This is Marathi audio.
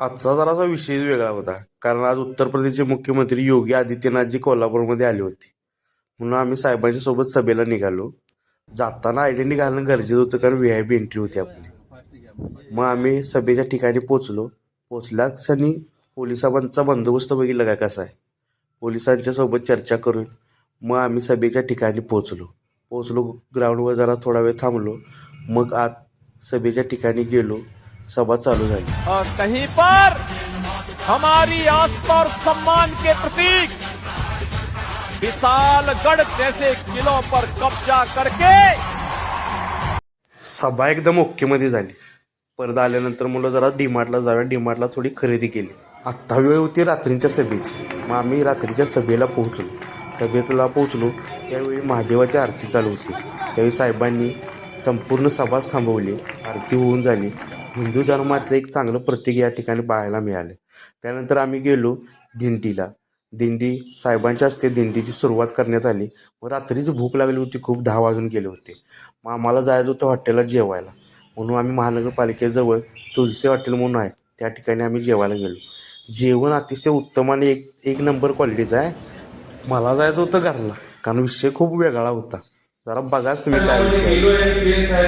आजचा जरासा विषय वेगळा होता. कारण आज उत्तर प्रदेशचे मुख्यमंत्री योगी आदित्यनाथजी कोल्हापूरमध्ये आले होते. म्हणून आम्ही साहेबांच्या सोबत सभेला निघालो. जाताना आयडेंटी घालणं गरजेचं होतं कारण व्ही आय पी एंट्री होती आपली. मग आम्ही सभेच्या ठिकाणी पोचलो पोचल्या क्षणी पोलिसांचा बंदोबस्त बघितला काय कसा आहे? पोलिसांच्या सोबत चर्चा करून मग आम्ही सभेच्या ठिकाणी पोचलो पोचलो ग्राउंडवर जरा थोडा वेळ थांबलो. मग आत सभेच्या ठिकाणी गेलो. सभा चालू झाली. और कहीं पर हमारी आस्था और सम्मान के प्रतीक विशालगढ़ जैसे किलों पर कब्जा करके सभा एकदम ओके मध्ये झाली. परत आल्यानंतर मुलं जरा डीमार्टला जाऊया डीमार्टला थोडी खरेदी केली. आत्ता वेळ होती रात्रीच्या सभेची. मग आम्ही रात्रीच्या सभेला पोहोचलो. सभेला पोहोचलो त्यावेळी महादेवाची आरती चालू होती. त्यावेळी साहेबांनी संपूर्ण सभाच थांबवली. आरती होऊन झाली. हिंदू धर्माचं एक चांगलं प्रतीक या ठिकाणी पाहायला मिळालं. त्यानंतर आम्ही गेलो दिंडीला. दिंडी साहेबांच्या हस्ते दिंडीची सुरुवात करण्यात आली. व रात्रीची भूक लागली होती खूप दहा वाजून गेले होते. मग आम्हाला जायचं होतं हॉटेलला जेवायला. म्हणून आम्ही महानगरपालिकेजवळ तुलसी हॉटेल म्हणून आहे त्या ठिकाणी आम्ही जेवायला गेलो. जेवण अतिशय उत्तम आणि एक एक नंबर क्वालिटीचं आहे. मला जायचं होतं घरला. कारण विषय खूप वेगळा होता. जरा बघाच तुम्ही काय विषय